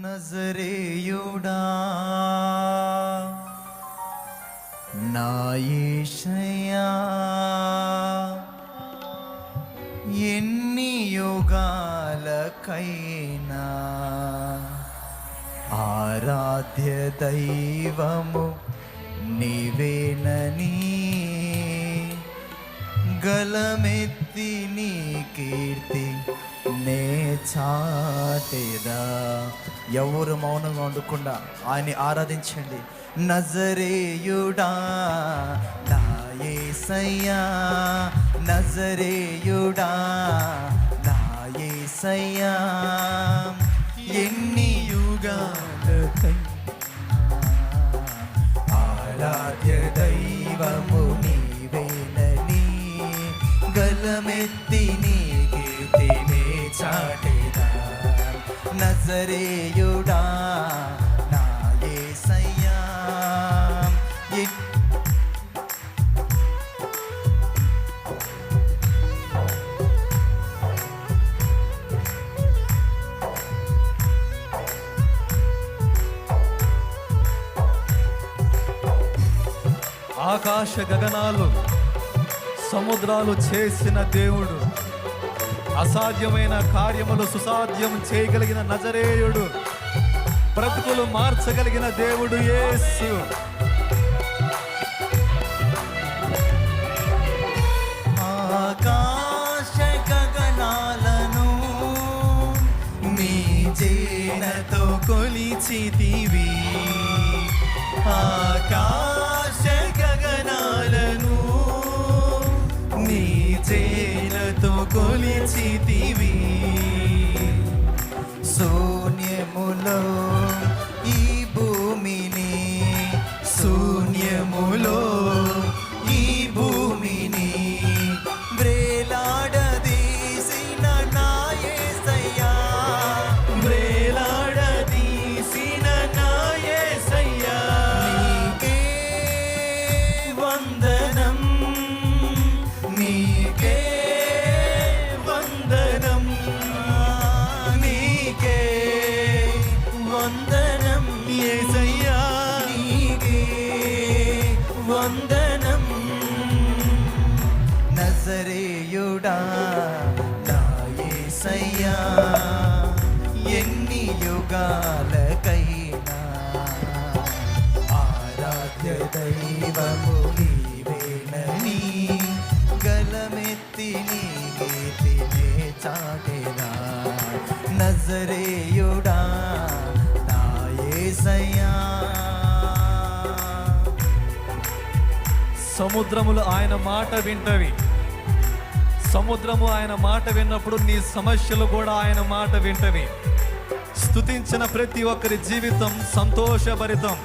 నజరేయుడా నా ఎన్ని యుగాలకైనా ఆరాధ్య దైవము నీవేనని గలమెత్తి నీ కీర్తి నే చాటేదా. ఎవరు మౌనంగా ఉండకుండా ఆయన్ని ఆరాధించండి. నజరేయుడా నా యేసయ్యా నజరేయుడా సయ్యా నజరేయుడా నా యేసయ్యా ఆకాశ గగనాలు సముద్రాలు చేసిన దేవుడు. అసాధ్యమైన కార్యములు సుసాధ్యం చేయగలిగిన నజరేయుడు. బ్రతుకులు మార్చగలిగిన దేవుడు యేసు. ఆకాశ గగనాలను మీ జేనతో కొలిచితివి. ఆకాశ గగనాలను మీ చే కొలిచితివి శూన్యములో గలమెత్తి నీ గీతినే చాటేదా నజరేయుడా సముద్రములు ఆయన మాట వింటవి. సముద్రము ఆయన మాట విన్నప్పుడు నీ సమస్యలు కూడా ఆయన మాట వింటవి. స్తుతించిన ప్రతి ఒక్కరి జీవితం సంతోషభరితం.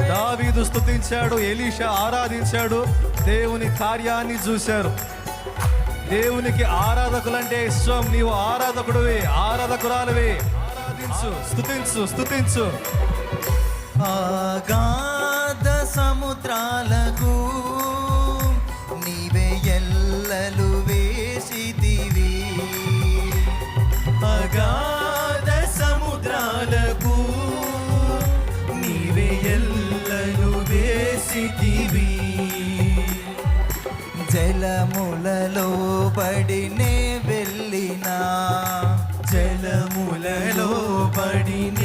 దావీదు స్తుతించాడు ఎలీషా ఆరాధించాడు. దేవుని కార్యాన్ని చూశారు. దేవునికి ఆరాధకులంటే ఇష్టం. నీవు ఆరాధకుడివి ఆరాధకురాలివి. ఆరాధించు స్థుతించు స్థుతించు ఆగాధ సముద్రాలకు జలములలో పడినే వెళ్ళినా జలములలో పడిన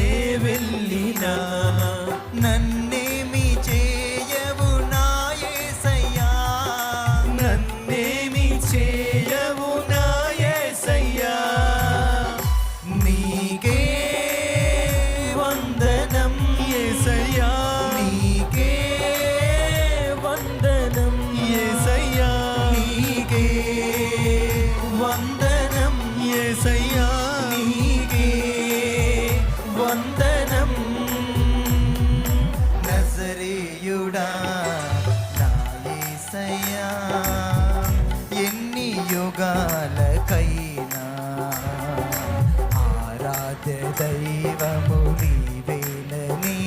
దైవము నీవేనని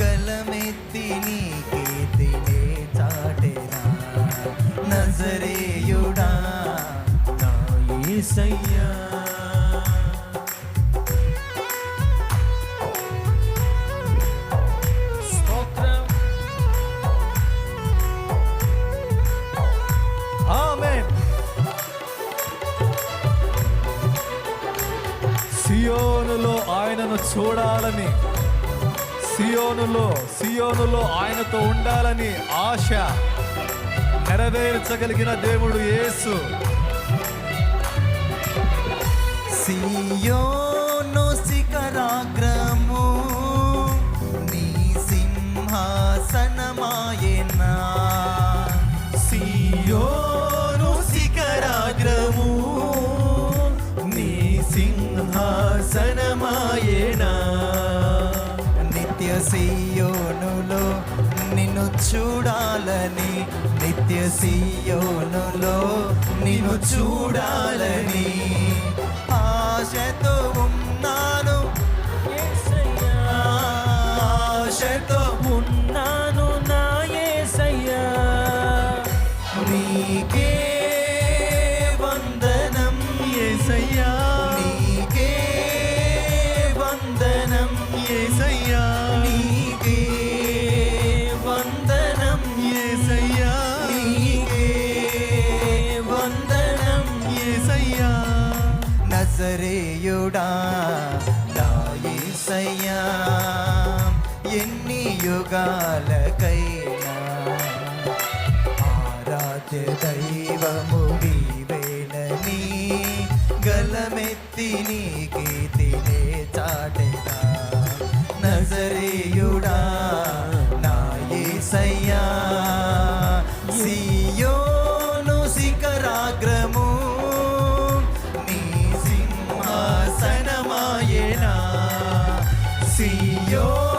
గలమెత్తి నీ కీర్తినే చాటెనా నజరేయుడా నా యేసయ్యా ఆయనను చూడాలని సియోనులో సియోనులో ఆయనతో ఉండాలని ఆశ నెరవేర్చగలిగిన దేవుడు యేసు. సియో చూడాలని నిత్య సీయోనులో నిన్ను చూడాలని ఆశతో యుగాలకైనా ఆరాధ్య దైవము నీవేనని గలమెత్తి నీకే తినే చాటెదా నజరేయుడా నా యేసయ్యా సియోను శిఖరాగ్రము నీ సింహాసనమాయేనా. సియోను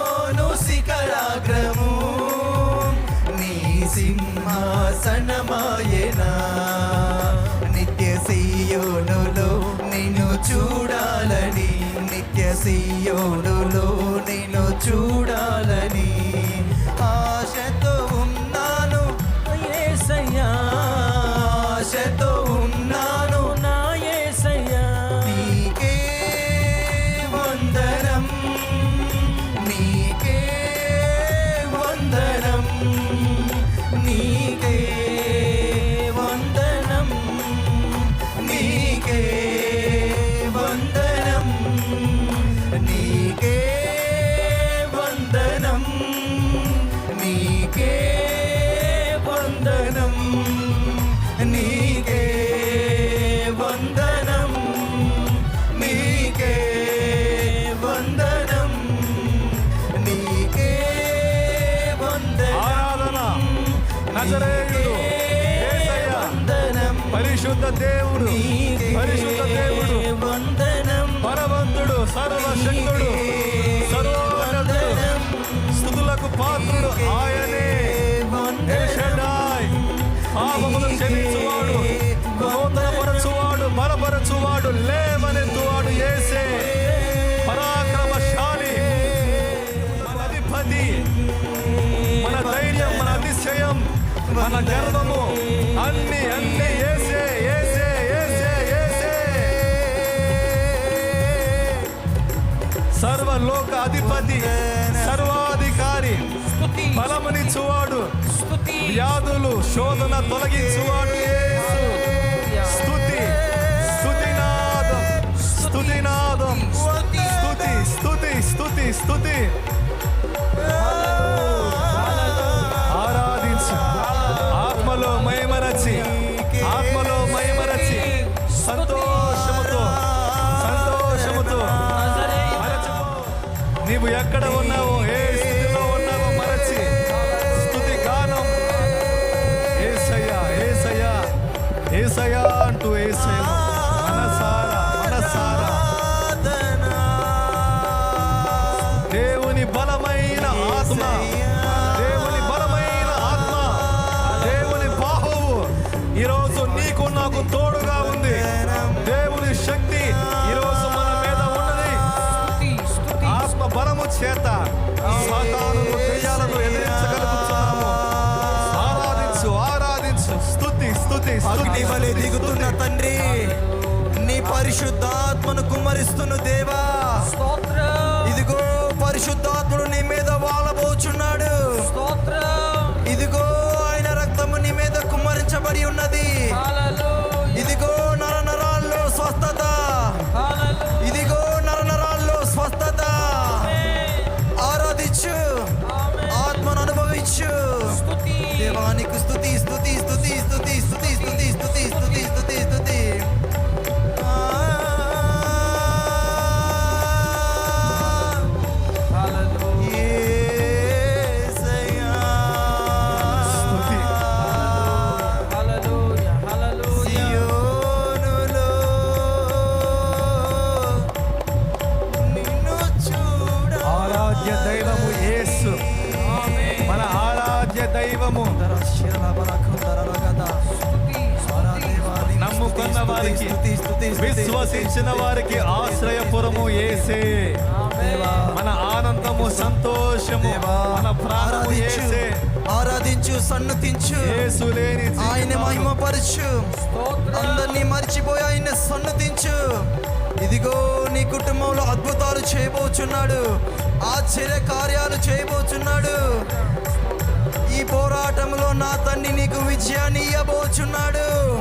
శాసనమాయేనా నిత్య సీయోనులో నిన్ను చూడాలని నిత్య సీయోనులో నిన్ను చూడాలని దేవుడు. పరిశుద్ధ దేవుడు. పరవంతుడు సర్వశక్తుడు సర్వోన్నతుడు స్థుతులకు పాత్రుడు ఆయనే. పాపములు క్షమించువాడు నూతనపరచువాడు బలపరచువాడు లేవనెత్తువాడు ఏసే పరాక్రమశాలి. మన అధిపతి మన ధైర్యం మన అతిశయం మన గర్వము అన్ని అన్ని లోకాధిపతి సర్వాధికారి బలమునిచ్చువాడు వ్యాధులు శోధన తొలగించువాడు స్థుతి స్థుతినాదం స్థుతినాదం స్థుతి స్థుతి స్థుతి స్థుతి నీవు ఎక్కడ ఉన్నావు ఏ స్థితిలో ఉన్నావో మరచి. స్థుతి గానం. ఏసయ్యా ఏసయ్యా ఏసయ్యా అంటూ ఏసయ్య. మనసారా మనసారా. దేవుని బలమైన ఆత్మ. దేవుని బలమైన ఆత్మ. దేవుని బాహువు. ఈరోజు చేత సాతాను దెయ్యాలను ఎదిరించగలుగుతున్నాము. ఆరాధించు ఆరాధించు. స్తుతి స్తుతి అగ్ని వలె దిగుతున్న తండ్రి నీ పరిశుద్ధాత్మను కుమ్మరిస్తున్న దేవా. విశ్వసించిన వారికి ఆశ్రయపురము ఏసే. మన ఆనందము సంతోషము. మన ప్రాణము ఏసే. ఆరాధించు సన్నతించు. యేసు లేని ఆయన. మహిమపరచు. అందరినీ మర్చిపోయి ఆయన సన్నతించు. ఇదిగో నీ కుటుంబంలో అద్భుతాలు చేయబోచున్నాడు. ఆశ్చర్య కార్యాలు చేయబోచున్నాడు. ఈ పోరాటంలో నా తండ్రి నీకు విజయాన్ని ఇవ్వబోచున్నాడు